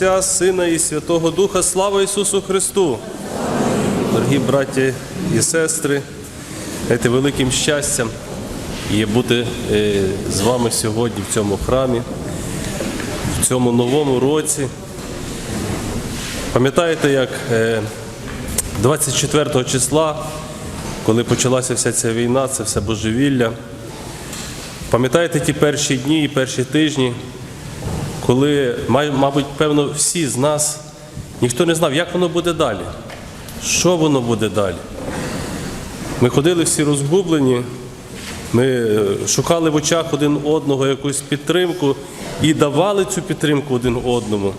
Отця, Сина і Святого Духа, слава Ісусу Христу! Дорогі браті і сестри, знаєте, великим щастям є бути е, з вами сьогодні в цьому храмі, в цьому новому році. Пам'ятаєте, як е, 24 числа, коли почалася вся ця війна, це все божевілля. Пам'ятаєте ті перші дні і перші тижні, коли, мабуть, певно, всі з нас, ніхто не знав, як воно буде далі, що воно буде далі. Ми ходили всі розгублені, ми е, шукали в очах один одного якусь підтримку і давали цю підтримку один одному.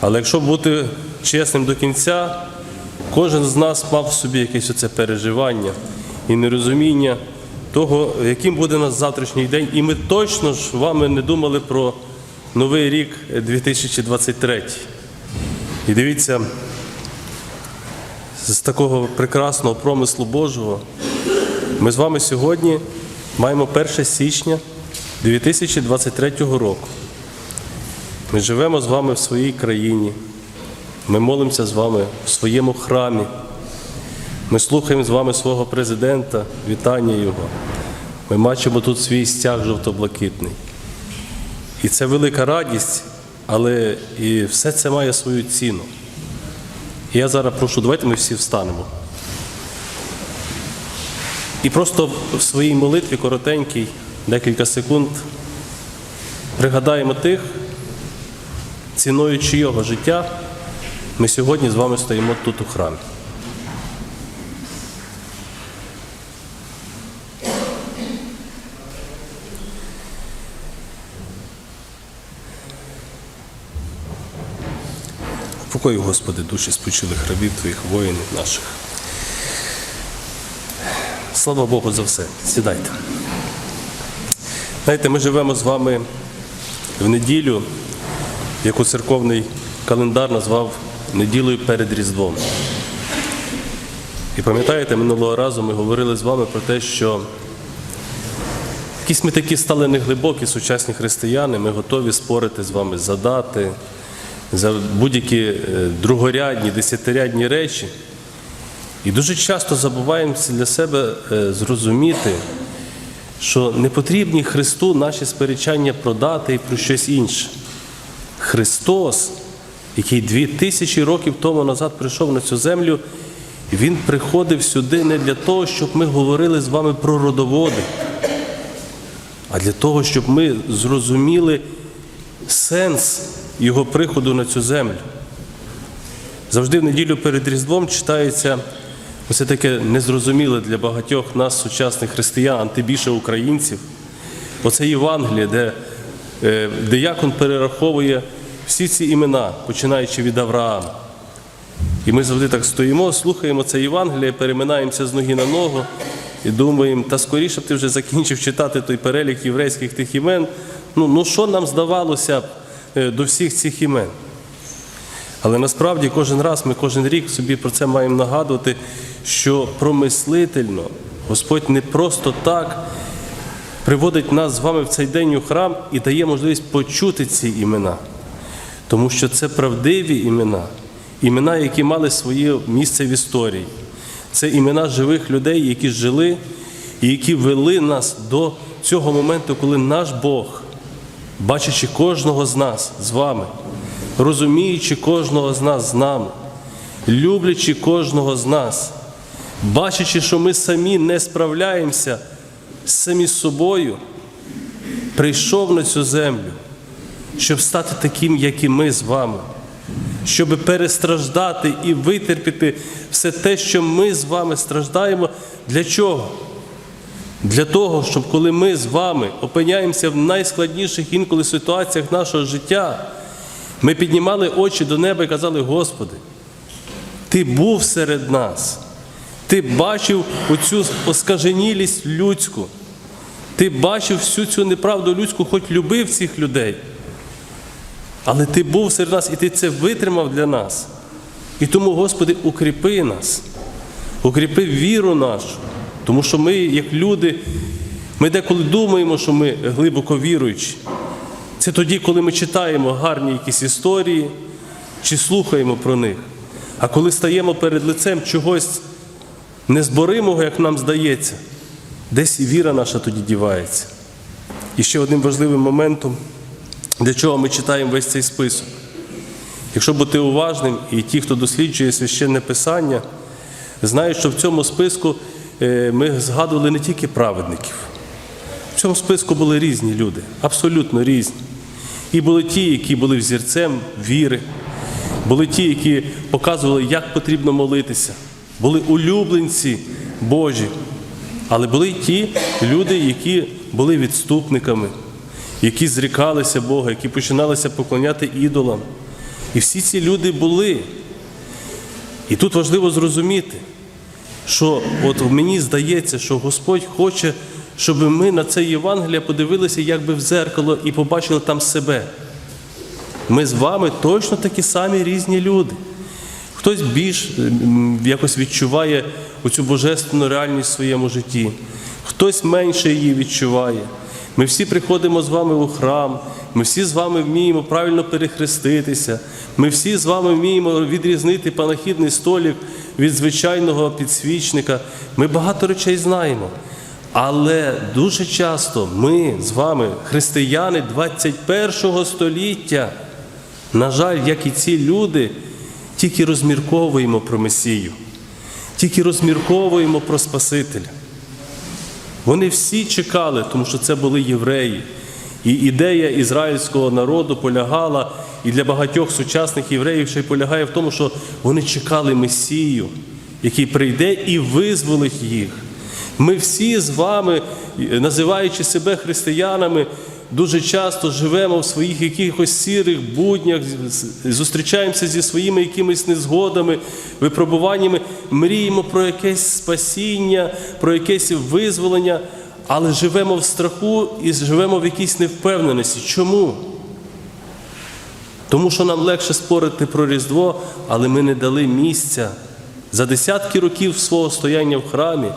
Але якщо бути чесним до кінця, кожен з нас мав в собі якесь оце переживання і нерозуміння того, яким буде у нас завтрашній день. І ми точно ж вами не думали про новий рік 2023. І дивіться, з такого прекрасного промислу Божого ми з вами сьогодні маємо 1 січня 2023 року. Ми живемо з вами в своїй країні. Ми молимося з вами в своєму храмі. Ми слухаємо з вами свого президента, вітання його. Ми бачимо тут свій стяг жовто-блакитний. І це велика радість, але і все це має свою ціну. І я зараз прошу, давайте ми всі встанемо. І просто в своїй молитві коротенькій, декілька секунд, пригадаємо тих, ціною чийого життя ми сьогодні з вами стоїмо тут у храмі. Упокой, Господи, душі спочилих рабів Твоїх воїнів наших. Слава Богу за все. Сідайте. Знаєте, ми живемо з вами в неділю, яку церковний календар назвав неділею перед Різдвом. І пам'ятаєте, минулого разу ми говорили з вами про те, що якісь ми такі стали неглибокі сучасні християни, ми готові спорити з вами за дати, за будь-які е, другорядні, десятирядні речі. І дуже часто забуваємося для себе е, зрозуміти, що не потрібні Христу наші сперечання про дати і про щось інше. Христос, який дві тисячі років тому назад прийшов на цю землю, Він приходив сюди не для того, щоб ми говорили з вами про родоводи, а для того, щоб ми зрозуміли сенс Його приходу на цю землю. Завжди в неділю перед Різдвом читається ось таке незрозуміле для багатьох нас, сучасних християн, тим більше українців. Оце Євангеліє, де е, диякон перераховує всі ці імена, починаючи від Авраама. І ми завжди так стоїмо, слухаємо це Євангеліє, переминаємося з ноги на ногу і думаємо, та скоріше б ти вже закінчив читати той перелік єврейських тих імен. Ну, ну що нам здавалося б е, до всіх цих імен? Але насправді кожен раз ми кожен рік собі про це маємо нагадувати, що промислительно Господь не просто так приводить нас з вами в цей день у храм і дає можливість почути ці імена. Тому що це правдиві імена, імена, які мали своє місце в історії. Це імена живих людей, які жили і які вели нас до цього моменту, коли наш Бог, бачачи кожного з нас з вами, розуміючи кожного з нас з нами, люблячи кожного з нас, бачачи, що ми самі не справляємося самі собою, прийшов на цю землю, щоб стати таким, як і ми з вами, щоб перестраждати і витерпіти все те, що ми з вами страждаємо. Для чого? Для того, щоб коли ми з вами опиняємося в найскладніших інколи ситуаціях нашого життя, ми піднімали очі до неба і казали, Господи, Ти був серед нас, Ти бачив оцю оскаженілість людську, Ти бачив всю цю неправду людську, хоч любив цих людей. Але ти був серед нас і ти це витримав для нас. І тому, Господи, укріпи нас, укріпи віру нашу. Тому що ми, як люди, ми деколи думаємо, що ми глибоко віруючі. Це тоді, коли ми читаємо гарні якісь історії чи слухаємо про них. А коли стаємо перед лицем чогось незборимого, як нам здається, десь і віра наша тоді дівається. І ще одним важливим моментом, для чого ми читаємо весь цей список. Якщо бути уважним, і ті, хто досліджує священне писання, знають, що в цьому списку е, ми згадували не тільки праведників. В цьому списку були різні люди, абсолютно різні. І були ті, які були взірцем віри, були ті, які показували, як потрібно молитися, були улюбленці Божі. Але були ті люди, які були відступниками, які зрікалися Бога, які починалися поклоняти ідолам. І всі ці люди були. І тут важливо зрозуміти, що от мені здається, що Господь хоче, щоб ми на це Євангеліє подивилися якби в зеркало і побачили там себе. Ми з вами точно такі самі різні люди. Хтось більш якось відчуває оцю божественну реальність в своєму житті, хтось менше її відчуває. Ми всі приходимо з вами у храм, ми всі з вами вміємо правильно перехреститися, ми всі з вами вміємо відрізнити панахідний столик від звичайного підсвічника. Ми багато речей знаємо. Але дуже часто ми з вами, християни 21 століття, на жаль, як і ці люди, тільки розмірковуємо про Месію, тільки розмірковуємо про Спасителя. Вони всі чекали, тому що це були євреї. І ідея ізраїльського народу полягала, і для багатьох сучасних євреїв ще й полягає в тому, що вони чекали Месію, який прийде і визволить їх. Ми всі з вами, називаючи себе християнами, дуже часто живемо в своїх якихось сірих буднях, зустрічаємося зі своїми якимись незгодами, випробуваннями, мріємо про якесь спасіння, про якесь визволення, але живемо в страху і живемо в якійсь невпевненості. Чому? Тому що нам легше спорити про Різдво, але ми не дали місця за десятки років свого стояння в храмі,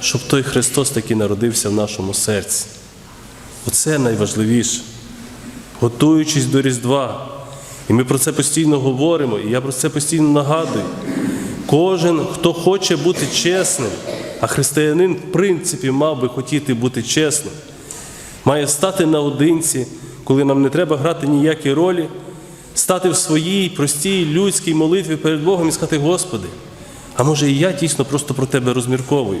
щоб той Христос таки народився в нашому серці. Оце найважливіше. Готуючись до Різдва. І ми про це постійно говоримо, і я про це постійно нагадую. Кожен, хто хоче бути чесним, а християнин, в принципі, мав би хотіти бути чесним, має стати наодинці, коли нам не треба грати ніякі ролі, стати в своїй простій людській молитві перед Богом і сказати, Господи, а може і я дійсно просто про Тебе розмірковую.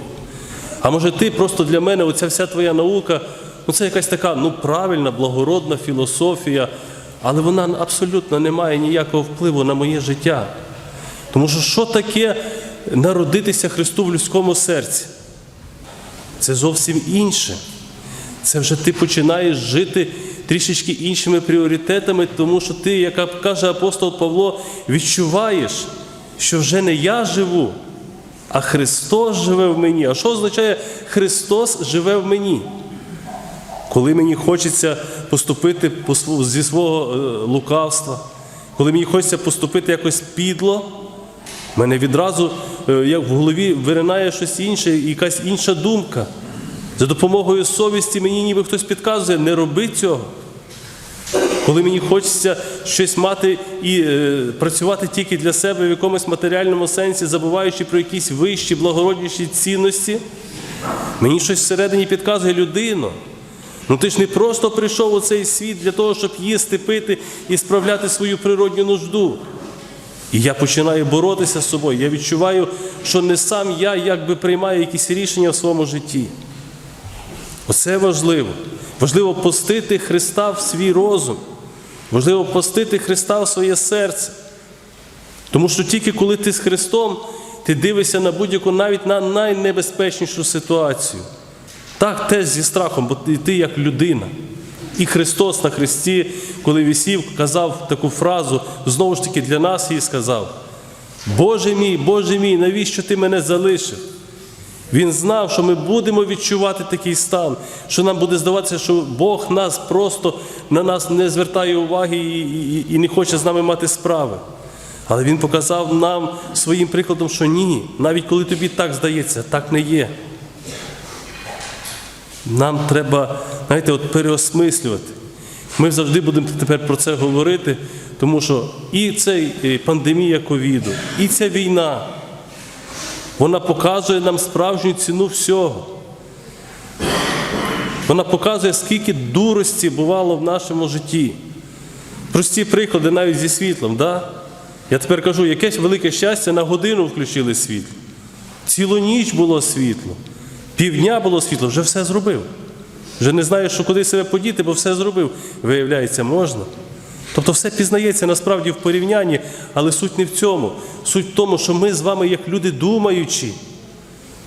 А може ти просто для мене, оця вся твоя наука, ну це якась така ну, правильна, благородна філософія, але вона абсолютно не має ніякого впливу на моє життя. Тому що що таке народитися Христу в людському серці? Це зовсім інше. Це вже ти починаєш жити трішечки іншими пріоритетами, тому що ти, як каже апостол Павло, відчуваєш, що вже не я живу, а Христос живе в мені. А що означає Христос живе в мені? Коли мені хочеться поступити зі свого е, лукавства, коли мені хочеться поступити якось підло, в мене відразу е, як в голові виринає щось інше, якась інша думка. За допомогою совісті мені ніби хтось підказує, не роби цього. Коли мені хочеться щось мати і е, працювати тільки для себе в якомусь матеріальному сенсі, забуваючи про якісь вищі, благородніші цінності, мені щось всередині підказує людину. Ну ти ж не просто прийшов у цей світ для того, щоб їсти, пити і справляти свою природню нужду. І я починаю боротися з собою. Я відчуваю, що не сам я якби приймаю якісь рішення в своєму житті. Оце важливо. Важливо постити Христа в свій розум. Важливо постити Христа в своє серце. Тому що тільки коли ти з Христом, ти дивишся на будь-яку навіть на найнебезпечнішу ситуацію. Так, теж зі страхом, бо ти, як людина. І Христос на Христі, коли висів, казав таку фразу, знову ж таки для нас її сказав: Боже мій, Боже мій, навіщо ти мене залишив? Він знав, що ми будемо відчувати такий стан, що нам буде здаватися, що Бог нас просто на нас не звертає уваги і, і, і не хоче з нами мати справи. Але Він показав нам своїм прикладом, що ні, навіть коли тобі так здається, так не є. Нам треба, знаєте, от переосмислювати. Ми завжди будемо тепер про це говорити, тому що і цей е, пандемія ковіду, і ця війна, вона показує нам справжню ціну всього. Вона показує, скільки дурості бувало в нашому житті. Прості приклади навіть зі світлом. Да? Я тепер кажу, якесь велике щастя на годину включили світло. Цілу ніч було світло, півдня було світло, вже все зробив. Вже не знаєш, куди себе подіти, бо все зробив. Виявляється, можна. Тобто все пізнається насправді в порівнянні, але суть не в цьому. Суть в тому, що ми з вами, як люди думаючі,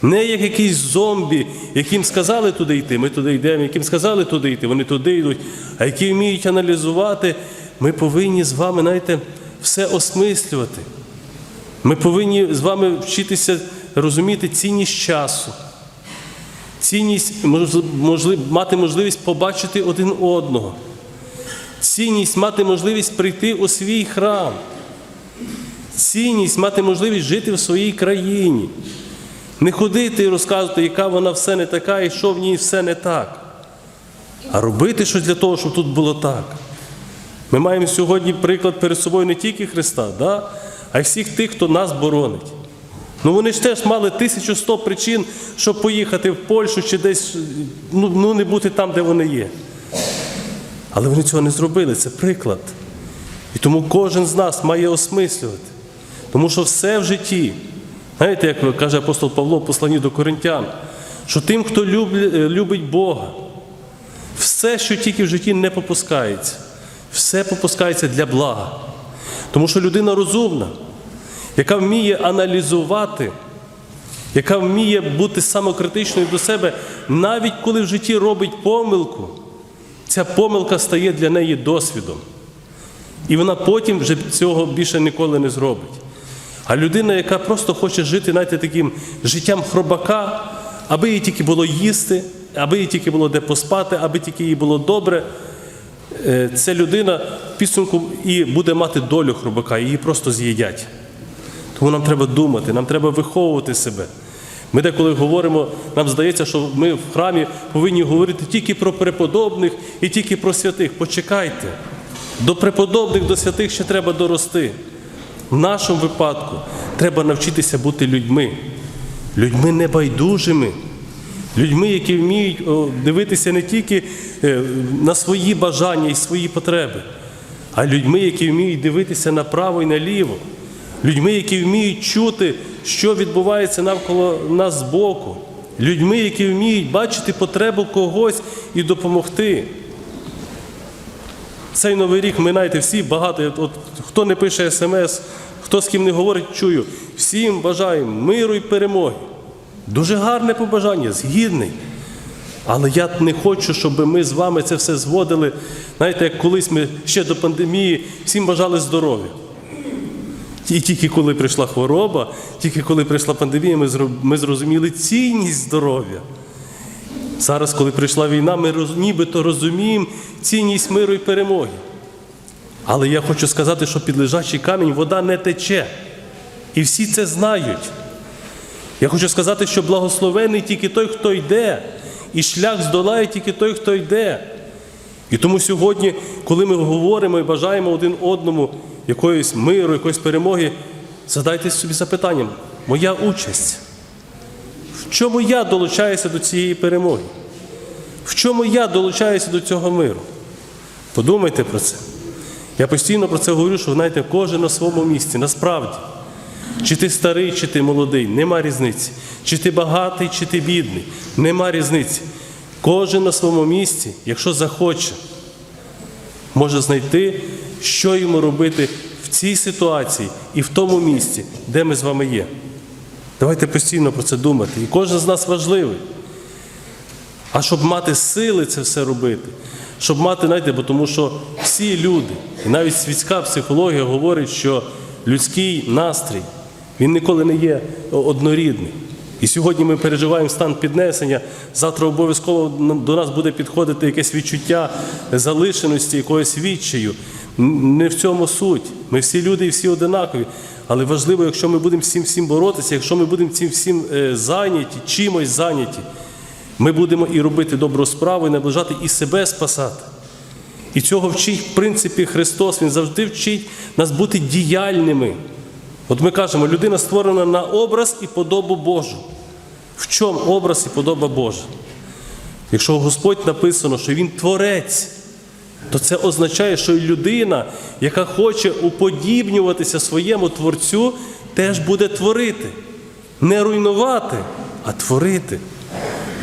не як якісь зомбі, яким сказали туди йти, ми туди йдемо, яким сказали туди йти, вони туди йдуть, а які вміють аналізувати, ми повинні з вами, знаєте, все осмислювати. Ми повинні з вами вчитися розуміти цінність часу, цінність мати можливість побачити один одного, цінність мати можливість прийти у свій храм, цінність мати можливість жити в своїй країні, не ходити і розказувати, яка вона все не така і що в ній все не так, а робити щось для того, щоб тут було так. Ми маємо сьогодні приклад перед собою не тільки Христа, да? а й всіх тих, хто нас боронить. Ну вони ж теж мали 1100 причин, щоб поїхати в Польщу чи десь ну, ну, не бути там, де вони є. Але вони цього не зробили, це приклад. І тому кожен з нас має осмислювати. Тому що все в житті, знаєте, як каже апостол Павло в посланні до Коринтян, що тим, хто е, любить Бога, все, що тільки в житті не попускається, все попускається для блага. Тому що людина розумна, яка вміє аналізувати, яка вміє бути самокритичною до себе, навіть коли в житті робить помилку, ця помилка стає для неї досвідом. І вона потім вже цього більше ніколи не зробить. А людина, яка просто хоче жити, знаєте, таким життям хробака, аби їй тільки було їсти, аби їй тільки було де поспати, аби тільки їй було добре, е, ця людина в підсумку і буде мати долю хробака, її просто з'їдять. Тому нам треба думати, нам треба виховувати себе. Ми деколи говоримо, нам здається, що ми в храмі повинні говорити тільки про преподобних і тільки про святих. Почекайте. До преподобних, до святих ще треба дорости. В нашому випадку треба навчитися бути людьми, людьми небайдужими, людьми, які вміють дивитися не тільки е, на свої бажання і свої потреби, а людьми, які вміють дивитися направо і наліво, людьми, які вміють чути, що відбувається навколо нас збоку, людьми, які вміють бачити потребу когось і допомогти. Цей новий рік ми знаєте, всі багато. От, хто не пише смс, хто з ким не говорить, чую. Всім бажаємо миру і перемоги. Дуже гарне побажання, згідний. Але я не хочу, щоб ми з вами це все зводили. Знаєте, як колись ми ще до пандемії всім бажали здоров'я. І тільки коли прийшла хвороба, тільки коли прийшла пандемія, ми зрозуміли цінність здоров'я. Зараз, коли прийшла війна, ми нібито розуміємо цінність миру і перемоги. Але я хочу сказати, що під лежачий камінь вода не тече. І всі це знають. Я хочу сказати, що благословений тільки той, хто йде, і шлях здолає тільки той, хто йде. І тому сьогодні, коли ми говоримо і бажаємо один одному якоїсь миру, якоїсь перемоги, задайте собі запитанням, моя участь. В чому я долучаюся до цієї перемоги? В чому я долучаюся до цього миру? Подумайте про це. Я постійно про це говорю, що знаєте, кожен на своєму місці, насправді. Чи ти старий, чи ти молодий, нема різниці. Чи ти багатий, чи ти бідний, нема різниці. Кожен на своєму місці, якщо захоче, може знайти, що йому робити в цій ситуації і в тому місці, де ми з вами є. Давайте постійно про це думати. І кожен з нас важливий. А щоб мати сили це все робити, щоб мати, знаєте, бо тому що всі люди, і навіть світська психологія говорить, що людський настрій, він ніколи не є однорідний. І сьогодні ми переживаємо стан піднесення. Завтра обов'язково до нас буде підходити якесь відчуття залишеності, якогось відчаю. Не в цьому суть. Ми всі люди і всі одинакові. Але важливо, якщо ми будемо цим всім боротися, якщо ми будемо цим всім е, зайняті, чимось зайняті, ми будемо і робити добру справу, і наближати, і себе спасати. І цього вчить, в принципі, Христос. Він завжди вчить нас бути діяльними. От ми кажемо, людина створена на образ і подобу Божу. В чому образ і подоба Божа? Якщо Господь написано, що Він творець, то це означає, що людина, яка хоче уподібнюватися своєму творцю, теж буде творити. Не руйнувати, а творити.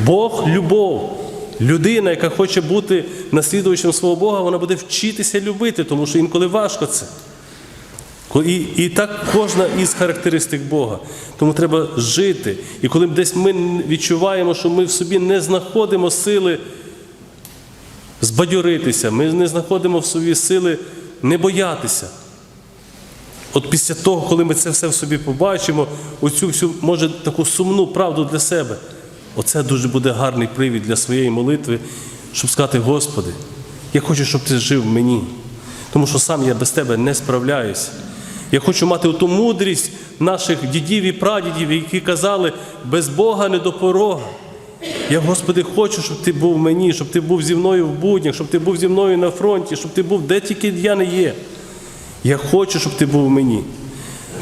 Бог любов. Людина, яка хоче бути наслідувачем свого Бога, вона буде вчитися любити, тому що інколи важко це. І, і так кожна із характеристик Бога. Тому треба жити. І коли десь ми відчуваємо, що ми в собі не знаходимо сили збадьоритися, ми не знаходимо в собі сили не боятися. От після того, коли ми це все в собі побачимо, оцю всю, може, таку сумну правду для себе, оце дуже буде гарний привід для своєї молитви, щоб сказати, Господи, я хочу, щоб ти жив в мені, тому що сам я без тебе не справляюся. Я хочу мати ту мудрість наших дідів і прадідів, які казали, без Бога не до порога. Я, Господи, хочу, щоб Ти був в мені, щоб Ти був зі мною в буднях, щоб Ти був зі мною на фронті, щоб Ти був де тільки я не є. Я хочу, щоб ти був в мені.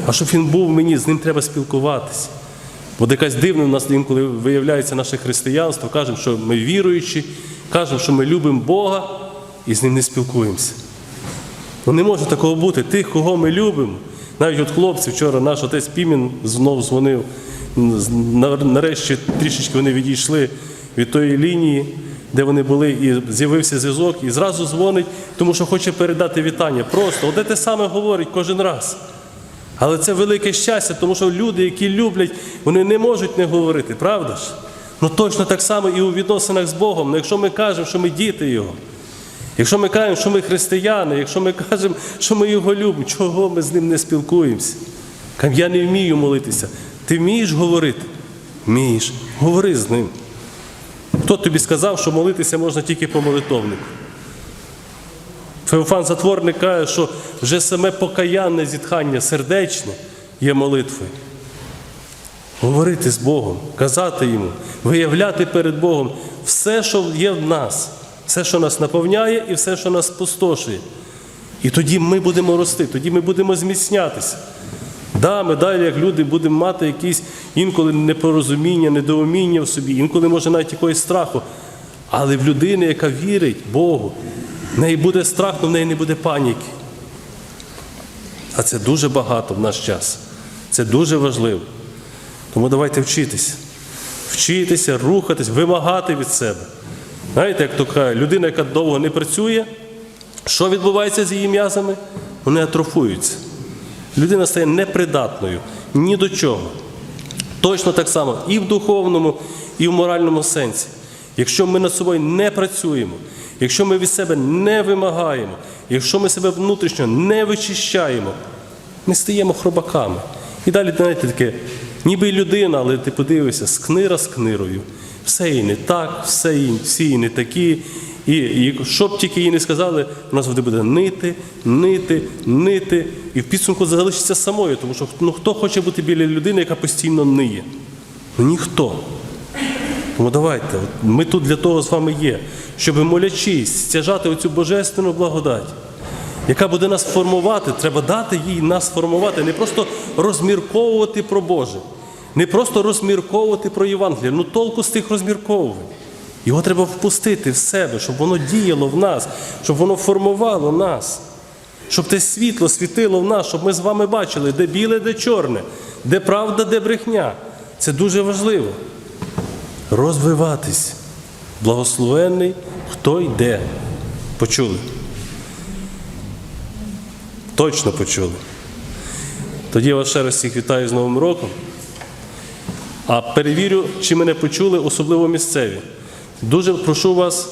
А щоб він був в мені, з ним треба спілкуватися. Бо якась дивна в нас інколи виявляється наше християнство, кажемо, що ми віруючі, кажемо, що ми любимо Бога і з ним не спілкуємося. Ну не може такого бути. Тих, кого ми любимо. Навіть от хлопці, вчора наш отець Пімін знов дзвонив. На- Нарешті трішечки вони відійшли від тої лінії, де вони були, і з'явився зв'язок, і зразу дзвонить, тому що хоче передати вітання. Просто одне те саме говорить кожен раз. Але це велике щастя, тому що люди, які люблять, вони не можуть не говорити, правда ж? Ну точно так само і у відносинах з Богом. Ну, якщо ми кажемо, що ми діти Його, якщо ми кажемо, що ми християни, якщо ми кажемо, що ми його любимо, чого ми з ним не спілкуємося? Я не вмію молитися. Ти вмієш говорити? Вмієш. Говори з ним. Хто тобі сказав, що молитися можна тільки по молитовнику? Феофан Затворник каже, що вже саме покаянне зітхання сердечне є молитвою. Говорити з Богом, казати йому, виявляти перед Богом все, що є в нас, все, що нас наповняє, і все, що нас спустошує. І тоді ми будемо рости, тоді ми будемо зміцнятися. Да, ми далі, як люди, будемо мати якісь інколи непорозуміння, недоуміння в собі, інколи може навіть якогось страху. Але в людини, яка вірить Богу, в неї буде страх, але в неї не буде паніки. А це дуже багато в наш час. Це дуже важливо. Тому давайте вчитися. Вчитися, рухатись, вимагати від себе. Знаєте, як то каже, людина, яка довго не працює, що відбувається з її м'язами? Вони атрофуються. Людина стає непридатною ні до чого. Точно так само і в духовному, і в моральному сенсі. Якщо ми над собою не працюємо, якщо ми від себе не вимагаємо, якщо ми себе внутрішньо не вичищаємо, ми стаємо хробаками. І далі, знаєте, таке, ніби людина, але ти подивишся, скнира з книрою. Все їй не так, все їй, всі їй не такі. І, і що б тільки їй не сказали, вона завжди буде нити, нити, нити. І в підсумку залишиться самою, тому що ну, хто хоче бути біля людини, яка постійно ниє? Ну ніхто. Тому давайте, ми тут для того з вами є, щоб молячись, стяжати оцю божественну благодать, яка буде нас формувати, треба дати їй нас формувати, не просто розмірковувати про Боже, не просто розмірковувати про Євангеліє, ну толку з тих розмірковувань. Його треба впустити в себе, щоб воно діяло в нас, щоб воно формувало нас, щоб те світло світило в нас, щоб ми з вами бачили, де біле, де чорне, де правда, де брехня. Це дуже важливо розвиватись. Благословенний, хто йде. Почули? Точно почули. Тоді я вас ще раз всіх вітаю з Новим роком. А перевірю, чи мене почули, особливо місцеві. Дуже прошу вас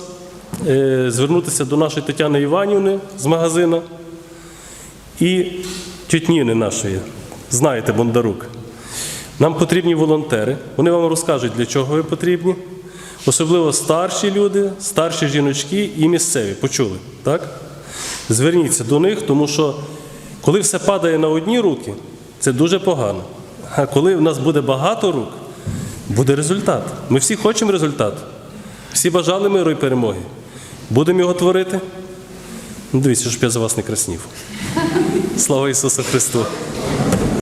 е, звернутися до нашої Тетяни Іванівни з магазина і тітніни нашої. Знаєте, Бондарук. Нам потрібні волонтери. Вони вам розкажуть, для чого ви потрібні. Особливо старші люди, старші жіночки і місцеві. Почули, так? Зверніться до них, тому що коли все падає на одні руки, це дуже погано. А коли в нас буде багато рук, буде результат. Ми всі хочемо результат. Всі бажали миру і перемоги. Будемо його творити. Ну, дивіться, щоб я за вас не краснів. Слава Ісусу Христу!